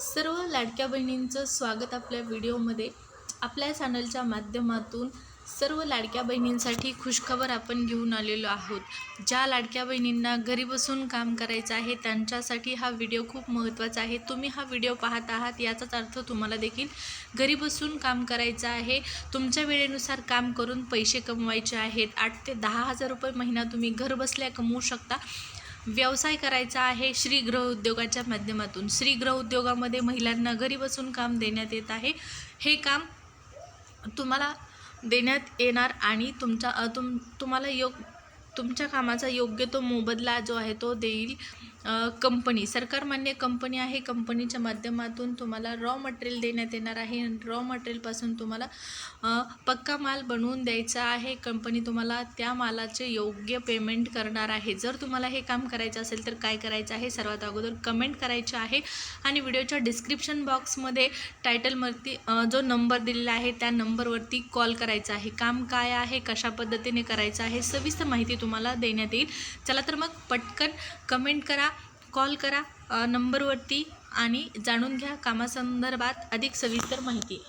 सर्व लाडक्या बहिणींचं स्वागत आपल्या व्हिडिओमध्ये. आपल्या चॅनलच्या माध्यमातून सर्व लाडक्या बहिणींसाठी खुशखबर आपण घेऊन आलेलो आहोत. ज्या लाडक्या बहिणींना घरी बसून काम करायचं आहे त्यांच्यासाठी हा व्हिडिओ खूप महत्त्वाचा आहे. तुम्ही हा व्हिडिओ पाहत आहात याचाच अर्थ तुम्हाला देखील घरी बसून काम करायचं आहे. तुमच्या वेळेनुसार काम करून पैसे कमवायचे आहेत. आठ ते दहा हजार रुपये महिना तुम्ही घर बसल्या कमवू शकता. व्यवसाय करायचा आहे श्री गृह उद्योगाच्या माध्यमातून. श्री गृह उद्योगामध्ये महिलांना घरी बसून काम देण्यात येत आहे. हे काम तुम्हाला देण्यात येणार आणि तुमचा तुम तुम्हाला योग तुमच्या कामाचा योग्य तो मोबदला जो आहे तो देईल कंपनी. सरकारमान्य कंपनी आहे कंपनीच्या माध्यमातून तुम्हाला रॉ मटेरियल देण्यात येणार आहे रॉ मटेरियलपासून तुम्हाला पक्का माल बनवून द्यायचा आहे. कंपनी तुम्हाला त्या मालाचे योग्य पेमेंट करणार आहे. जर तुम्हाला हे काम करायचं असेल तर काय करायचं आहे? सर्वात अगोदर कमेंट करायचे आहे आणि व्हिडिओच्या डिस्क्रिप्शन बॉक्समध्ये टायटलवरती जो नंबर दिलेला आहे त्या नंबरवरती कॉल करायचा आहे. काम काय आहे? कशा पद्धतीने करायचं आहे? सविस्तर माहिती तुम्हाला देण्यात येईल. चला तर मग पटकन कमेंट करा कॉल करा नंबरवरती आणि जाणून घ्या कामासंदर्भात अधिक सविस्तर माहिती.